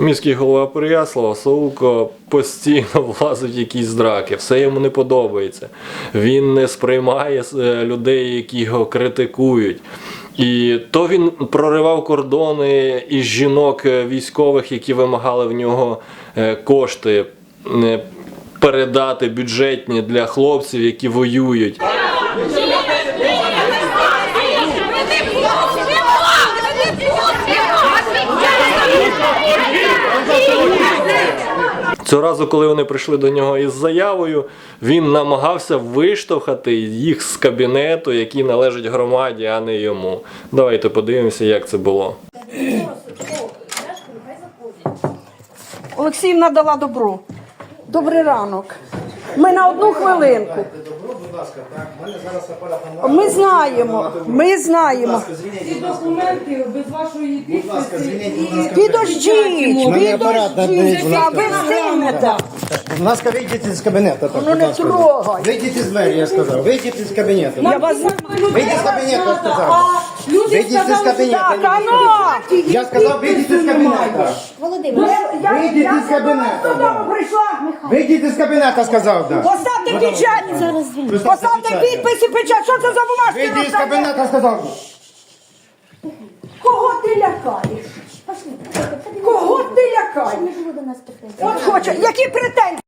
Міський голова Переяслава Саулко постійно влазить в якісь драки, все йому не подобається. Він не сприймає е, людей, які його критикують. І то він проривав кордони із жінок е, військових, які вимагали в нього е, кошти передати бюджетні для хлопців, які воюють. Цього разу, коли вони прийшли до нього із заявою, він намагався виштовхати їх з кабінету, який належить громаді, а не йому. Давайте подивимося, як це було. Олексіївна дала добро. Добрий ранок. Ми на одну хвилинку. Ми знаємо, ми знаємо. Ці документи без вашої підписи Підождіть, мене апарат підождіть, а ви встигнете. Будь ласка, вийдіть з кабінету. так, Ну будь не ласка. трогай. Вийдіть із двері, я сказав. Вийдіть із кабінету. Я вас Вийдіть з кабінету, я сказав. а люди Вийдіть із сказали, кабінету. Так, ано! Я сказав, вийдіть із кабінету. Володимир, Я, Вийдіть із кабінету, да. Вийдіть із кабінету, сказав, да. Поставте печать. Поставте печать. підпис і печать. Що це за бумажки? Вийдіть із роздаєте? кабінету, сказав. Кого ти лякаєш? пошли. Кого ти лякаєш? От хоче, які претензії?